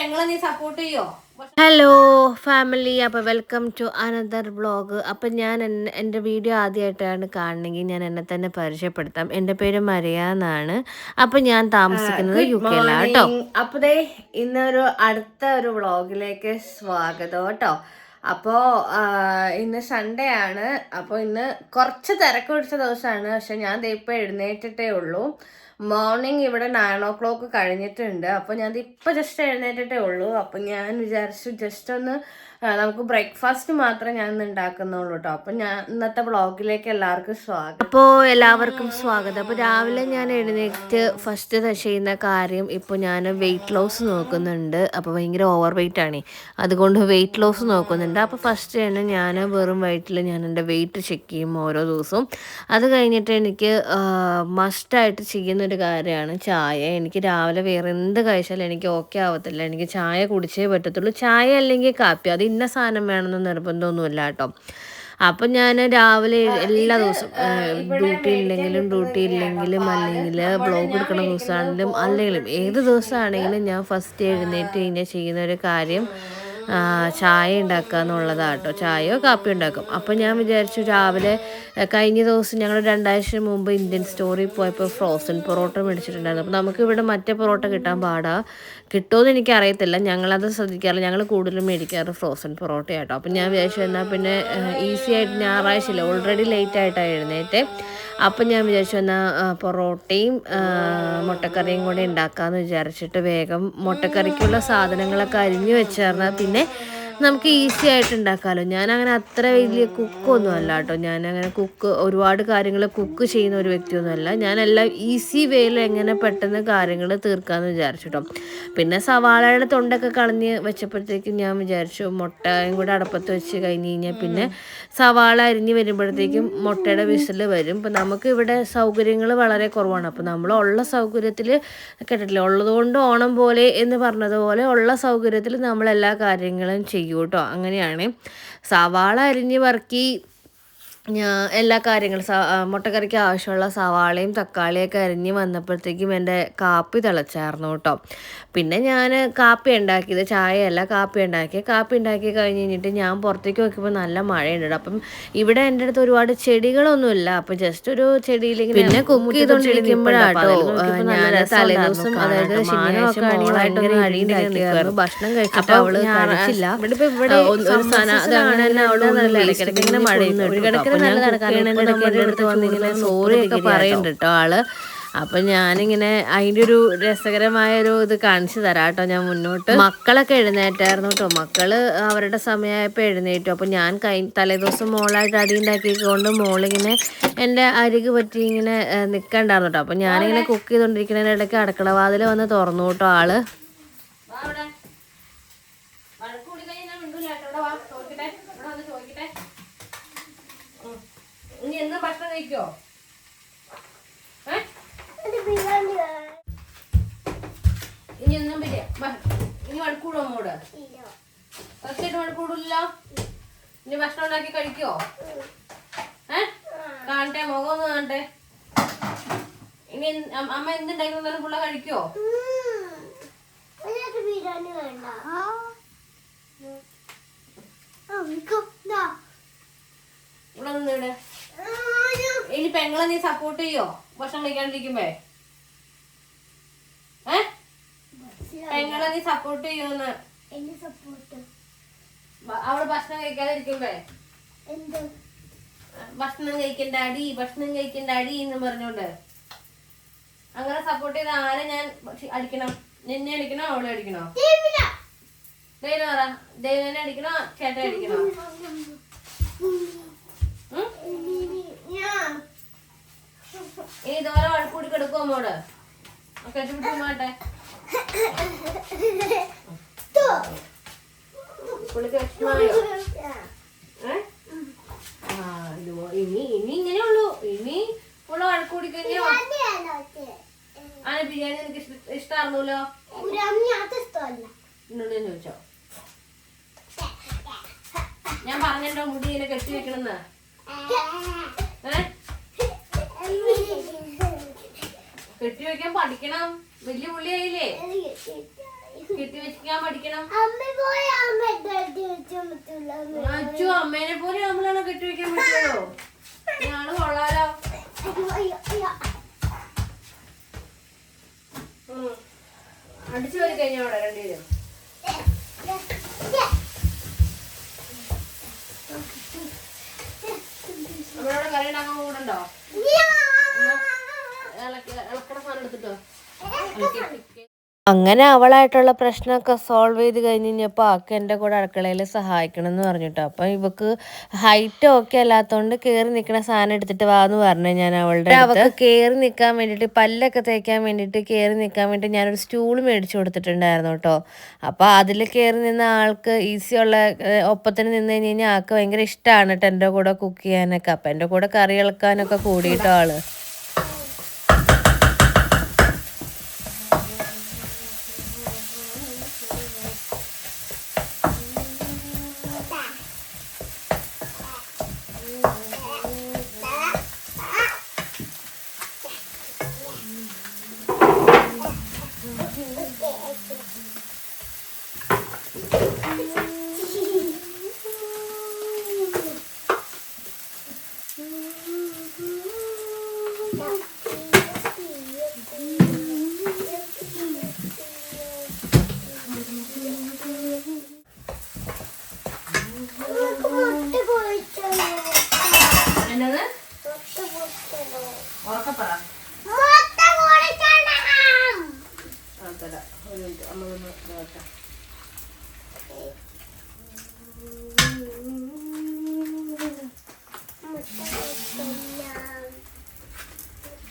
പെങ്ങളെ നീ സപ്പോർട്ട് ചെയ്യോ? ഹലോ ഫാമിലി അപ്പോൾ വെൽക്കം ടു അനദർ വ്ളോഗ് അപ്പം ഞാൻ എന്റെ എന്റെ വീഡിയോ ആദ്യമായിട്ടാണ് കാണണമെങ്കിൽ ഞാൻ എന്നെ തന്നെ പരിചയപ്പെടുത്താം. എന്റെ പേര് മരിയ എന്നാണ്. അപ്പം ഞാൻ താമസിക്കുന്നത് യു കെയിലാണ് കേട്ടോ. അപ്പോൾ ദേ ഇന്നൊരു അടുത്ത ഒരു വ്ളോഗിലേക്ക് സ്വാഗതം കേട്ടോ. അപ്പോൾ ഇന്ന് സൺഡേ ആണ്. അപ്പോൾ ഇന്ന് കുറച്ച് തിരക്ക് പിടിച്ച ദിവസമാണ്. പക്ഷെ ഞാൻ ദേ ഇപ്പോൾ എഴുന്നേറ്റിട്ടേ ഉള്ളൂ. മോർണിംഗ് ഇവിടെ നയൻ ഓ ക്ലോക്ക് കഴിഞ്ഞിട്ടുണ്ട്. അപ്പോൾ ഞാൻ ജസ്റ്റ് എഴുന്നേറ്റിട്ടേ ഉള്ളൂ. അപ്പോൾ ഞാൻ വിചാരിച്ചു ജസ്റ്റ് ഒന്ന് നമുക്ക് ബ്രേക്ക്ഫാസ്റ്റ് മാത്രമേ ഞാൻ ഇന്ന് ഉണ്ടാക്കുന്നുള്ളൂ കേട്ടോ അപ്പോൾ ഞാൻ ഇന്നത്തെ ബ്ലോഗിലേക്ക് എല്ലാവർക്കും സ്വാഗതം. അപ്പോൾ എല്ലാവർക്കും സ്വാഗതം. അപ്പോൾ രാവിലെ ഞാൻ എഴുന്നേറ്റ് ഫസ്റ്റ് ചെയ്യുന്ന കാര്യം ഇപ്പോൾ ഞാൻ വെയിറ്റ് ലോസ് നോക്കുന്നുണ്ട്. അപ്പോൾ ഭയങ്കര ഓവർ വെയിറ്റ് ആണ്. അതുകൊണ്ട് വെയിറ്റ് ലോസ് നോക്കുന്നുണ്ട്. അപ്പോൾ ഫസ്റ്റ് തന്നെ ഞാൻ വെറും വയറ്റിൽ ഞാൻ എന്റെ വെയിറ്റ് ചെക്ക് ചെയ്യും ഓരോ ദിവസവും. അത് കഴിഞ്ഞിട്ട് എനിക്ക് മസ്റ്റായിട്ട് ചെയ്യുന്നൊരു കാര്യമാണ് ചായ. എനിക്ക് രാവിലെ വേറെ എന്ത് കഴിച്ചാലും എനിക്ക് ഓക്കെ ആവത്തില്ല. എനിക്ക് ചായ കുടിച്ചേ പറ്റത്തുള്ളൂ. ചായ അല്ലെങ്കിൽ കാപ്പി. അത് ഇന്ന സാധനം വേണമെന്ന് നിർബന്ധമൊന്നുമില്ല കേട്ടോ. അപ്പം ഞാൻ രാവിലെ എല്ലാ ദിവസവും ഡ്യൂട്ടി ഇല്ലെങ്കിലും ഡ്യൂട്ടി ഇല്ലെങ്കിലും അല്ലെങ്കിൽ ബ്ലോഗ് എടുക്കുന്ന ദിവസമാണെങ്കിലും അല്ലെങ്കിലും ഏത് ദിവസമാണെങ്കിലും ഞാൻ ഫസ്റ്റ് എഴുന്നേറ്റ് കഴിഞ്ഞാൽ ചെയ്യുന്ന ഒരു കാര്യം ചായ ഉണ്ടാക്കുക എന്നുള്ളതാണ് കേട്ടോ. ചായയോ കാപ്പിയോ ഉണ്ടാക്കും. അപ്പോൾ ഞാൻ വിചാരിച്ചു രാവിലെ കഴിഞ്ഞ ദിവസം ഞങ്ങൾ രണ്ടാഴ്ച മുമ്പ് ഇന്ത്യൻ സ്റ്റോറിൽ പോയപ്പോൾ ഫ്രോസൺ പൊറോട്ട മേടിച്ചിട്ടുണ്ടായിരുന്നു. അപ്പോൾ നമുക്ക് ഇവിടെ മറ്റേ പൊറോട്ട കിട്ടാൻ പാടാ. കിട്ടുമെന്ന് എനിക്കറിയത്തില്ല. ഞങ്ങളത് ശ്രദ്ധിക്കാറില്ല. ഞങ്ങൾ കൂടുതലും മേടിക്കാറ് ഫ്രോസൺ പൊറോട്ട കേട്ടോ അപ്പം ഞാൻ വിചാരിച്ചു എന്നാൽ പിന്നെ ഈസി ആയിട്ട് ഞായറാഴ്ചയില്ല ഓൾറെഡി ലേറ്റ് ആയിട്ടാണ് എഴുന്നേറ്റ്. അപ്പം ഞാൻ വിചാരിച്ചു എന്നാൽ പൊറോട്ടയും മുട്ടക്കറിയും കൂടി ഉണ്ടാക്കാമെന്ന് വിചാരിച്ചിട്ട് വേഗം മുട്ടക്കറിക്കുള്ള സാധനങ്ങളൊക്കെ അരിഞ്ഞു വെച്ചേർന്നാൽ പിന്നെ നമുക്ക് ഈസി ആയിട്ട് ഉണ്ടാക്കാമല്ലോ ഞാൻ അങ്ങനെ അത്ര വലിയ കുക്കൊന്നും അല്ല കേട്ടോ. ഞാൻ അങ്ങനെ കുക്ക് ഒരുപാട് കാര്യങ്ങൾ കുക്ക് ചെയ്യുന്ന ഒരു വ്യക്തിയൊന്നുമല്ല ഞാനെല്ലാം ഈസി വേയിൽ എങ്ങനെ പെട്ടെന്ന് കാര്യങ്ങൾ തീർക്കാമെന്ന് വിചാരിച്ചു കേട്ടോ പിന്നെ സവാളയുടെ തൊണ്ടൊക്കെ കളഞ്ഞ് വെച്ചപ്പോഴത്തേക്കും ഞാൻ വിചാരിച്ചു മുട്ടയും കൂടെ അടപ്പത്ത് വെച്ച് കഴിഞ്ഞ് കഴിഞ്ഞാൽ പിന്നെ സവാള അരിഞ്ഞ് വരുമ്പോഴത്തേക്കും മുട്ടയുടെ വിസിൽ വരും. ഇപ്പം നമുക്ക് ഇവിടെ സൗകര്യങ്ങൾ വളരെ കുറവാണ്. അപ്പോൾ നമ്മൾ ഉള്ള സൗകര്യത്തിൽ കേട്ടിട്ടില്ല? ഉള്ളതുകൊണ്ട് ഓണം പോലെ എന്ന് പറഞ്ഞതുപോലെ ഉള്ള സൗകര്യത്തിൽ നമ്മൾ എല്ലാ കാര്യങ്ങളും ചെയ്യും. കേട്ടോ. അങ്ങനെയാണ്. സവാള അരിഞ്ഞ് വറുക്കി എല്ലാ കാര്യങ്ങളും സ മുട്ടക്കറിക്ക് ആവശ്യമുള്ള സവാളയും തക്കാളിയൊക്കെ അരിഞ്ഞ് വന്നപ്പോഴത്തേക്കും എന്റെ കാപ്പി തിളച്ചായിരുന്നു കേട്ടോ. പിന്നെ ഞാൻ കാപ്പി ഉണ്ടാക്കിയത് ചായയല്ല കാപ്പി ഉണ്ടാക്കി. കാപ്പി ഉണ്ടാക്കി കഴിഞ്ഞ് കഴിഞ്ഞിട്ട് ഞാൻ പുറത്തേക്ക് നോക്കിയപ്പോൾ നല്ല മഴയുണ്ട്. അപ്പം ഇവിടെ എന്റെ അടുത്ത് ഒരുപാട് ചെടികളൊന്നുമില്ല. അപ്പം ജസ്റ്റ് ഒരു ചെടിയിലേക്ക് പിന്നെ കുക്ക് ചെയ്തുകൊണ്ടിരിക്കുമ്പോഴാട്ടോ ഞാൻ തലേദിവസം അതായത് ശനിയാഴ്ച മോളായിട്ടൊന്ന് അഴിയുണ്ടാക്കിയായിരുന്നു ഭക്ഷണം കഴിച്ചിട്ട് അവൾ കഴിച്ചില്ല. ഇവിടെ ഒരു അവൾ ഇങ്ങനെ നല്ലതാണ്. കാരണം ഇപ്പോൾ നമ്മുടെ അടുത്ത് വന്നിങ്ങനെ സോറി ഒക്കെ പറയുന്നുണ്ട് കേട്ടോ. ആൾ. അപ്പൊ ഞാനിങ്ങനെ അതിന്റെ ഒരു രസകരമായ ഒരു ഇത് കാണിച്ചു തരാം കേട്ടോ ഞാൻ മുന്നോട്ട്. മക്കളൊക്കെ എഴുന്നേറ്റായിരുന്നു കേട്ടോ. മക്കൾ അവരുടെ സമയമായപ്പോൾ എഴുന്നേറ്റു. അപ്പൊ ഞാൻ കൈ തലേദിവസം മോളായിട്ട് അടി ഉണ്ടാക്കിക്കൊണ്ട് മോളിങ്ങനെ എന്റെ അരികു പറ്റി ഇങ്ങനെ നിക്കണ്ടായിരുന്നു നിൽക്കണ്ടായിരുന്നു കേട്ടോ. അപ്പൊ ഞാനിങ്ങനെ കുക്ക് ചെയ്തോണ്ടിരിക്കുന്നതിന്റെ ഇടയ്ക്ക് അടുക്കള വാതിൽ വന്ന് തുറന്നു കേട്ടോ ആൾ. വാ അവിടെ വഴക്ക് കൂടി കഴിഞ്ഞാൽ ഞാൻ മിണ്ടൂല കേട്ടോ. ഇവിടെ വാ ചോദിക്കട്ടെ ഇവിടെ വന്ന് ചോദിക്കട്ടെ ഉം. ഇനി എന്ന് ഭക്ഷണം കഴിക്കോ? ഇനി ഒന്നും ബിരിയാ ഇനി മണിക്കൂടോ അമ്മോട് തീർച്ചയായിട്ടും വഴക്കൂടില്ലല്ലോ ഇനി ഭക്ഷണം ഉണ്ടാക്കി കഴിക്കോ? ഏ? കാണട്ടെ മുഖം ഒന്ന് കാണട്ടെ. ഇനി അമ്മ അമ്മ എന്തുണ്ടാക്കി തന്നാലും പുള്ള കഴിക്കോ ബിരിയാണി വേണ്ട ഇവിടെ നിന്നിട് ഇനി പെങ്ങളെ നീ സപ്പോർട്ട് ചെയ്യോ? ഭക്ഷണം കഴിക്കാണ്ടിരിക്കുമ്പേ. ഏ? പെങ്ങളെ നീ സപ്പോർട്ട് ചെയ്യോന്ന്. അവൾ ഭക്ഷണം കഴിക്കാതിരിക്കുമ്പേ. ഭക്ഷണം കഴിക്കണ്ട അടി ഭക്ഷണം കഴിക്കണ്ട അടി എന്ന് പറഞ്ഞോണ്ട്. അങ്ങനെ സപ്പോർട്ട് ചെയ്ത ആരെ ഞാൻ അടിക്കണം? നിന്നെ അടിക്കണോ അവളെ അടിക്കണോ? ദൈവം പറ. ദൈവനെ അടിക്കണോ? ചേട്ടനെ അടിക്കണോ? ഉം? ഇനി ഇതുപോലെ വഴക്കൂടി കിടക്കുമോ മോൾ? കെട്ടിപ്പിടിച്ച് മാട്ടെ പുള്ളിക്ക് വിഷമമായോ? ഇനി ഇനി ഇങ്ങനെ ഉള്ളൂ. ഇനി ഉള്ള വഴക്കൂടി കഴിഞ്ഞാ ആ ബിരിയാണി എനിക്ക് ഇഷ്ട- ഇഷ്ടായിരുന്നല്ലോ ഇഷ്ടമല്ല. എന്നോട് ഞാൻ ചോദിച്ചോ. ഞാൻ പറഞ്ഞല്ലോ മുടി ഇങ്ങനെ കെട്ടി വെക്കണെന്ന്. ഏ? കെട്ടി വെക്കാൻ പഠിക്കണം. വലിയ പുള്ളിയായില്ലേ? കെട്ടി വെക്കാൻ പഠിക്കണം. അച്ചു അമ്മേനെ പോലെ നമ്മളാണോ കെട്ടി വെക്കാൻ പറ്റുള്ളൂ? ഞാൾ കൊള്ളാലോ. അടിച്ചു പോയി കഴിഞ്ഞ അവിടെ രണ്ടുപേരും അങ്ങനെ അവളായിട്ടുള്ള പ്രശ്നമൊക്കെ സോൾവ് ചെയ്ത് കഴിഞ്ഞ് കഴിഞ്ഞപ്പോൾ ആക്ക് എന്റെ കൂടെ അടുക്കളയിൽ സഹായിക്കണം എന്ന് പറഞ്ഞിട്ടോ. അപ്പം ഇവക്ക് ഹൈറ്റ് ഓക്കെ അല്ലാത്തതുകൊണ്ട് കയറി നിൽക്കുന്ന സാധനം എടുത്തിട്ട് വാ എന്ന് പറഞ്ഞു ഞാൻ അവളുടെ അവൾക്ക് കയറി നിൽക്കാൻ വേണ്ടിയിട്ട് പല്ലൊക്കെ തേക്കാൻ വേണ്ടിയിട്ട് കയറി നിൽക്കാൻ വേണ്ടി ഞാനൊരു സ്റ്റൂൾ മേടിച്ചു കൊടുത്തിട്ടുണ്ടായിരുന്നു കേട്ടോ. അപ്പോൾ അതിൽ കയറി നിന്ന ആൾക്ക് ഈസി ഉള്ള ഒപ്പത്തിന് നിന്ന് കഴിഞ്ഞ് കഴിഞ്ഞാൽ ആൾക്ക് ഭയങ്കര ഇഷ്ടമാണ് കേട്ടോ എന്റെ കൂടെ കുക്ക് ചെയ്യാനൊക്കെ. അപ്പം എന്റെ കൂടെ കറി ഇളക്കാനൊക്കെ കൂടിയിട്ടോ ആൾ മുട്ട പൊളിച്ചല്ലോ എന്നത് മുട്ട പൊളിച്ചല്ലോ ഉറക്കപ്പറ മുട്ട പൊളിക്കണം ആ തരാം ഒരു മിനിറ്റ് അമ്മ ഒന്ന് നോക്കാം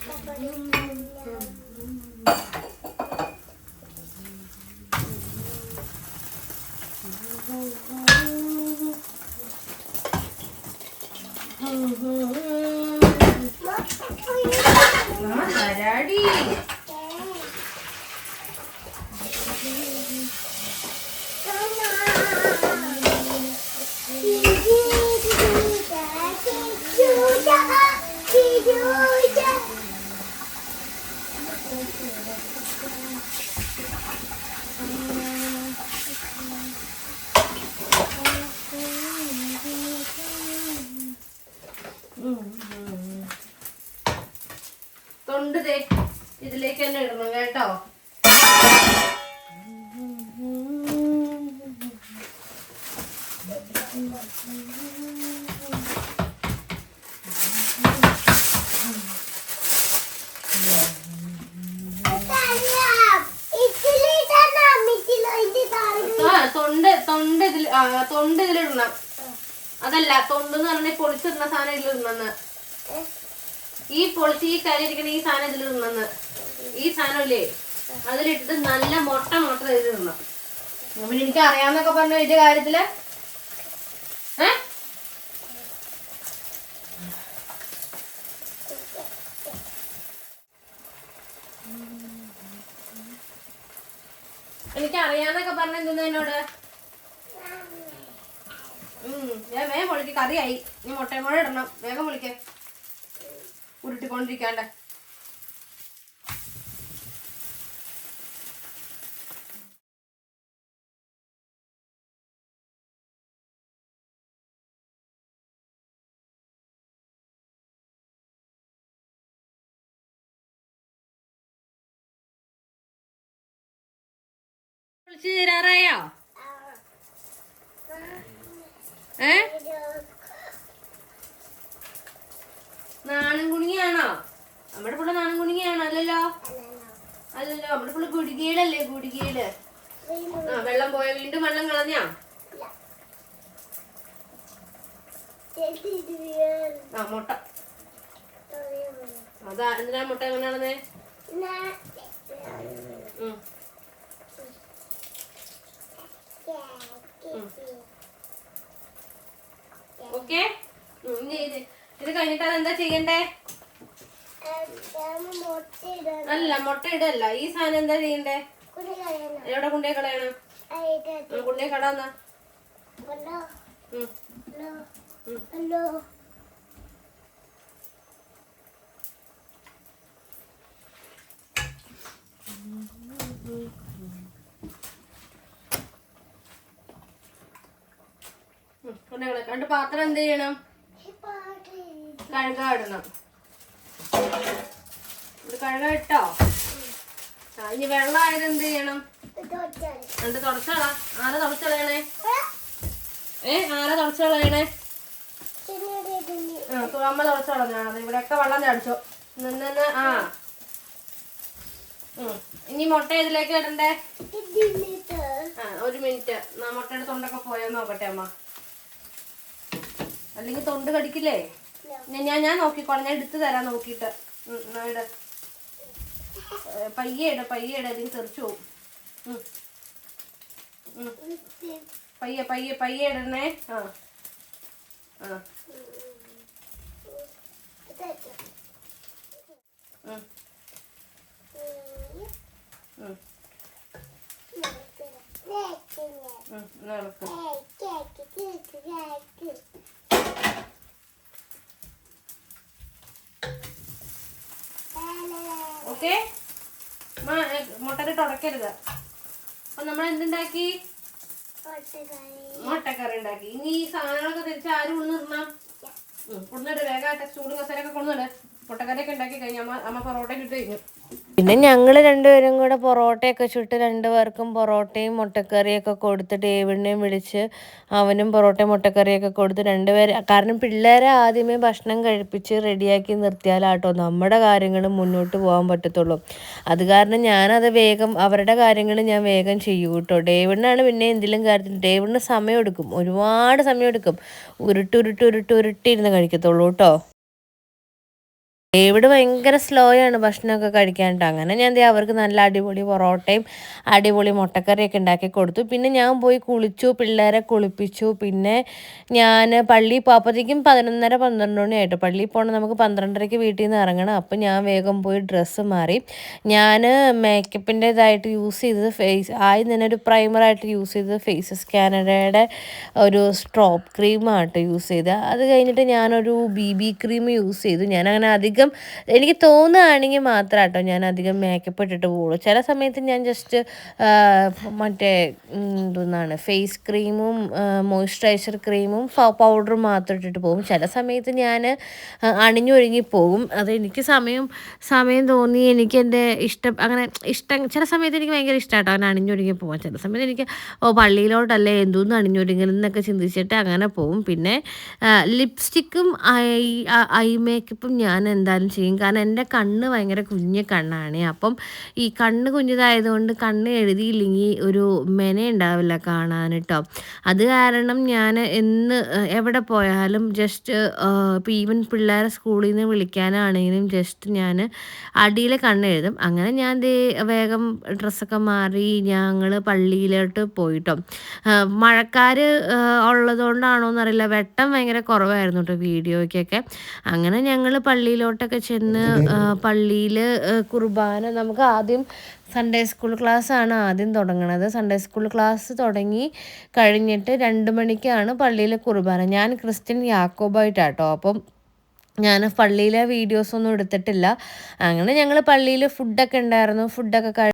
മുട്ട പൊളിക്കണം മുട്ട പൊളിക്കണം മുട്ട പൊളിക്കണം ആ തരാടി തൊണ്ട് ഇതിലേക്ക് തന്നെ ഇടണം കേട്ടോ. തൊണ്ട് തൊണ്ട് ഇതിൽ തൊണ്ട് ഇതിലിടണം. അതല്ല തൊണ്ട് എന്ന് പറഞ്ഞാൽ പൊളിച്ചിടുന്ന സാധനം ഇതിലിടണമെന്ന്. ഈ പൊളിച്ച് ഈ കരി ഈ സാധനം ഇതിലിടണമെന്ന്. ഈ സാധനം ഇല്ലേ? അതിലിട്ടിട്ട് നല്ല മുട്ട മാത്രം ഇതിലിടണം. പിന്നെ എനിക്ക് അറിയാന്നൊക്കെ പറഞ്ഞ വലിയ കാര്യത്തിൽ എനിക്ക് അറിയാന്നൊക്കെ പറഞ്ഞ എന്തെന്ന് എന്നോട്. ഞാൻ വേഗം പൊളിക്ക്. കറിയായി. നീ മുട്ടയും കൂടെ ഇടണം. വേഗം വിളിക്കേ ഉരുട്ടിക്കൊണ്ടിരിക്കാണ്ട്. വിളിച്ചു തരാറായോ? ഏ? നാണൻ കുണിയാണോ നമ്മുടെ പുള്ള നാണൻ കുണിയാണോ അല്ലല്ലോ? അല്ലല്ലോ. നമ്മുടെ പുള്ള ഗുടികയിലല്ലേ ഗുടികയിൽ ആ വെള്ളം പോയ വീണ്ടും വെള്ളം കളഞ്ഞാ? മുട്ട. അതാ എന്തിനാ മുട്ട എങ്ങനെ നടന്നേ? ഉം. ഓക്കെ? ഇത് കഴിഞ്ഞിട്ട് അതെന്താ ചെയ്യണ്ടേ? അല്ല മുട്ട ഇടല്ല. ഈ സാധനം എന്താ ചെയ്യണ്ടേ? എവിടെ കൊണ്ടേ കളയണം? കൊണ്ടേ കടാന്നാ രണ്ട് പാത്രം എന്ത് ചെയ്യണം? കഴുകാടണം. കഴുകാട്ടോ? ഇനി വെള്ളമായത് എന്ത് ചെയ്യണം? രണ്ട് തുടച്ചളാ. ആരാ തുടച്ചളയണേ. ഏ ആരാ തുടച്ചളയണേ. ആ അമ്മ തുടച്ചളഞ്ഞാണത് ഇവിടെയൊക്കെ വെള്ളം ചടിച്ചു. നിന്ന് ആ. ഇനി മുട്ട ഇതിലേക്ക് ഇടണ്ടേ? ഒരു മിനിറ്റ്. മുട്ടയുടെ തൊണ്ടൊക്കെ പോയെന്ന് നോക്കട്ടെ അമ്മ. അല്ലെങ്കിൽ തൊണ്ട് കടിക്കില്ലേ? ഞാൻ ഞാൻ നോക്കിക്കോളാം. ഞാൻ എടുത്തു തരാം നോക്കിയിട്ട്. ഇട് പയ്യെ ഇട പയ്യെ ഇട. അല്ലെങ്കിൽ തെറിച്ചു പോകും. പയ്യെ പയ്യെ പയ്യെ ഇടണേ. ആ. ആ. ഉം, ഓക്കെ? മുട്ടക്കിട്ട് ഉടക്കരുത് അപ്പൊ നമ്മൾ എന്തുണ്ടാക്കി? മുട്ടക്കറി. ഉണ്ടാക്കി. ഇനി ഈ സാധനങ്ങളൊക്കെ തിരിച്ച് ആരും ഉള്ളിടണം ഉള്ളിട്ട് വേഗമായിട്ട് ചൂട് കസേരയൊക്കെ കൊണ്ടുവന്നെ മുട്ടക്കറിയൊക്കെ ഉണ്ടാക്കി കഴിഞ്ഞാൽ അമ്മ അമ്മ പൊറോട്ട ഇട്ട് കഴിഞ്ഞു. പിന്നെ ഞങ്ങൾ രണ്ടുപേരും കൂടെ പൊറോട്ടയൊക്കെ ചുട്ട് രണ്ടുപേർക്കും പൊറോട്ടയും മുട്ടക്കറിയൊക്കെ കൊടുത്ത് ഡേവിഡിനെയും വിളിച്ച് അവനും പൊറോട്ടയും മുട്ടക്കറിയൊക്കെ കൊടുത്ത് രണ്ടുപേരെ കാരണം പിള്ളേരെ ആദ്യമേ ഭക്ഷണം കഴിപ്പിച്ച് റെഡിയാക്കി നിർത്തിയാലാട്ടോ നമ്മുടെ കാര്യങ്ങൾ മുന്നോട്ട് പോകാൻ പറ്റത്തുള്ളൂ. അത് കാരണം ഞാനത് വേഗം അവരുടെ കാര്യങ്ങൾ ഞാൻ വേഗം ചെയ്യൂ കേട്ടോ. ഡേവിഡിനാണ് പിന്നെ എന്തെങ്കിലും കാര്യത്തിൽ ഡേവിഡിന് സമയം സമയമെടുക്കും. ഒരുപാട് സമയമെടുക്കും. ഉരുട്ട് ഉരുട്ട് കഴിക്കത്തുള്ളൂ കേട്ടോ. ഡേവിഡ് ഭയങ്കര സ്ലോ ആണ് ഭക്ഷണമൊക്കെ കഴിക്കാനായിട്ട് അങ്ങനെ ഞാൻ ദേ അവർക്ക് നല്ല അടിപൊളി പൊറോട്ടയും അടിപൊളി മുട്ടക്കറിയൊക്കെ ഉണ്ടാക്കി കൊടുത്തു. പിന്നെ ഞാൻ പോയി കുളിച്ചു പിള്ളേരെ കുളിപ്പിച്ചു. പിന്നെ ഞാൻ പള്ളി പോയപ്പോഴത്തേക്കും പതിനൊന്നര പന്ത്രണ്ട് മണിയായിട്ട് പള്ളിയിൽ പോകണം നമുക്ക് പന്ത്രണ്ടരയ്ക്ക് വീട്ടിൽ നിന്ന് ഇറങ്ങണം. അപ്പം ഞാൻ വേഗം പോയി ഡ്രസ്സ് മാറി. ഞാൻ മേക്കപ്പിന്റെതായിട്ട് യൂസ് ചെയ്തത് ഫേസ് ആദ്യം തന്നെ ഒരു പ്രൈമറായിട്ട് യൂസ് ചെയ്തത് ഫേസ് സ്കാനഡയുടെ ഒരു സ്ട്രോപ്പ് ക്രീമാണ് യൂസ് ചെയ്തത്. അത് കഴിഞ്ഞിട്ട് ഞാനൊരു ബി ബി ക്രീം യൂസ് ചെയ്തു. ഞാനങ്ങനെ അങ്ങനെ അധികം എനിക്ക് തോന്നുകയാണെങ്കിൽ മാത്രം കേട്ടോ ഞാൻ അധികം മേക്കപ്പ് ഇട്ടിട്ട് പോകുള്ളൂ ചില സമയത്ത് ഞാൻ ജസ്റ്റ് മറ്റേ എന്താണ് ഫേസ് ക്രീമും മോയ്സ്ചറൈസർ ക്രീമും പൗഡറും മാത്രം ഇട്ടിട്ട് പോകും. ചില സമയത്ത് ഞാൻ അണിഞ്ഞൊരുങ്ങി പോകും. അത് എനിക്ക് സമയം സമയം തോന്നി എനിക്ക് എന്റെ ഇഷ്ടം അങ്ങനെ ഇഷ്ടം ചില സമയത്ത് എനിക്ക് ഭയങ്കര ഇഷ്ടമാട്ടോ അങ്ങനെ അണിഞ്ഞൊരുങ്ങി പോകാൻ ചില സമയത്ത് എനിക്ക് ഓ പള്ളിയിലോട്ടല്ലേ എന്തോന്ന് അണിഞ്ഞൊരുങ്ങലെന്നൊക്കെ ചിന്തിച്ചിട്ട് അങ്ങനെ പോകും. പിന്നെ ലിപ്സ്റ്റിക്കും ഐ ഐ മേക്കപ്പും ഞാൻ എന്തായാലും ചെയ്യും. കാരണം എന്റെ കണ്ണ് ഭയങ്കര കുഞ്ഞ് കണ്ണാണ്. അപ്പം ഈ കണ്ണ് കുഞ്ഞതായതുകൊണ്ട് കണ്ണ് എഴുതിയില്ലെങ്കിൽ ഒരു മെന ഉണ്ടാവില്ല കാണാൻ കേട്ടോ അത് കാരണം ഞാൻ എന്ന് എവിടെ പോയാലും ജസ്റ്റ് ഇപ്പോൾ ഈവൻ പിള്ളേരെ സ്കൂളിൽ നിന്ന് വിളിക്കാനാണെങ്കിലും ജസ്റ്റ് ഞാൻ അടിയിൽ കണ്ണ് എഴുതും. അങ്ങനെ ഞാൻ ദേ വേഗം ഡ്രസ്സൊക്കെ മാറി ഞങ്ങൾ പള്ളിയിലോട്ട് പോയിട്ടോ. മഴക്കാർ ഉള്ളതുകൊണ്ടാണോ എന്നറിയില്ല വെട്ടം ഭയങ്കര കുറവായിരുന്നു കേട്ടോ വീഡിയോയ്ക്കൊക്കെ. അങ്ങനെ ഞങ്ങൾ പള്ളിയിലോട്ടൊക്കെ ചെന്ന് പള്ളിയിൽ കുർബാന നമുക്ക് ആദ്യം സൺഡേ സ്കൂൾ ക്ലാസ് ആണ് ആദ്യം തുടങ്ങണത്. സൺഡേ സ്കൂൾ ക്ലാസ് തുടങ്ങി കഴിഞ്ഞിട്ട് രണ്ട് മണിക്കാണ് പള്ളിയിലെ കുർബാന. ഞാൻ ക്രിസ്ത്യൻ യാക്കോബായിട്ടാട്ടോ. അപ്പം ഞാൻ പള്ളിയിലെ വീഡിയോസൊന്നും എടുത്തിട്ടില്ല. അങ്ങനെ ഞങ്ങൾ പള്ളിയിൽ ഫുഡൊക്കെ ഉണ്ടായിരുന്നു. ഫുഡൊക്കെ കഴി